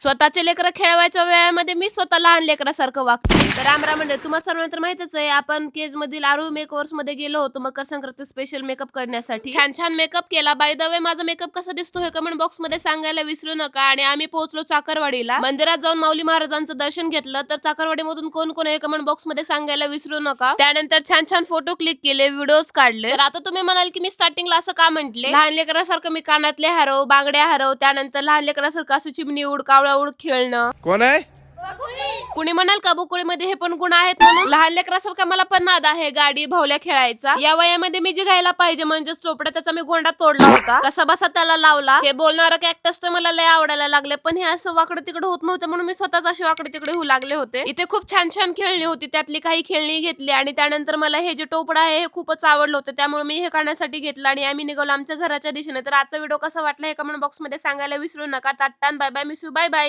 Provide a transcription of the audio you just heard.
स्वतःचे लेकरं खेळवायच्या वेळामध्ये मी स्वतः लहान लेकरासारखं वागते. तर रामराम म्हणजे तुम्हाला सर्वांना तर माहितच आहे आपण केज मधील आरू मेकओव्हर्समध्ये गेलो होतो मकर संक्रांत स्पेशल मेकअप करण्यासाठी. छान छान मेकअप केला. बाय द वे माझा मेकअप कसा दिसतो हे कमेंट बॉक्समध्ये सांगायला विसरू नका. आणि आम्ही पोहोचलो चाकरवाडीला. मंदिरात जाऊन माऊली महाराजांचं दर्शन घेतलं. तर चाकरवाडी मधून कोण कोण आहे कमेंट बॉक्समध्ये सांगायला विसरू नका. त्यानंतर छान छान फोटो क्लिक केले व्हिडिओज काढले. तर आता तुम्ही म्हणाल की मी स्टार्टिंगला असं का म्हटले? लहान लेकरासारखं मी कानातले हरव बांगड्या हरव त्यानंतर लहान लेकरासारखं असू चिमणी उडकावळ कावळा खेळणं. कोण आहे? कुणी म्हणाल का बुकुळीमध्ये हे पण गुण आहेत म्हणून? लहान लेकरासारखा मला पण नाद आहे गाडी भावल्या खेळायचा. या वयामध्ये मी जे घ्यायला पाहिजे म्हणजे चोपडा त्याचा मी गोंडा तोडला होता. कसा बसा त्याला लावला. हे बोलणारं कॅक्टस तर मला लय आवडायला लागले पण हे असं वाकडं तिकडं होत नव्हतं म्हणून मी स्वतःच असे वाकडे तिकडे होऊ लागले होते. इथे खूप छान छान खेळणी होती त्यातली काही खेळणी घेतली आणि त्यानंतर मला हे जे टोपडा आहे हे खूपच आवडलं होतं. त्यामुळे मी हे खाण्यासाठी घेतलं आणि आम्ही निघालो आमच्या घराच्या दिशेने. तर आजचा व्हिडिओ कसा वाटला हे कमेंट बॉक्समध्ये सांगायला विसरू नका. ताटान बाय बाय मिसू बाय बाय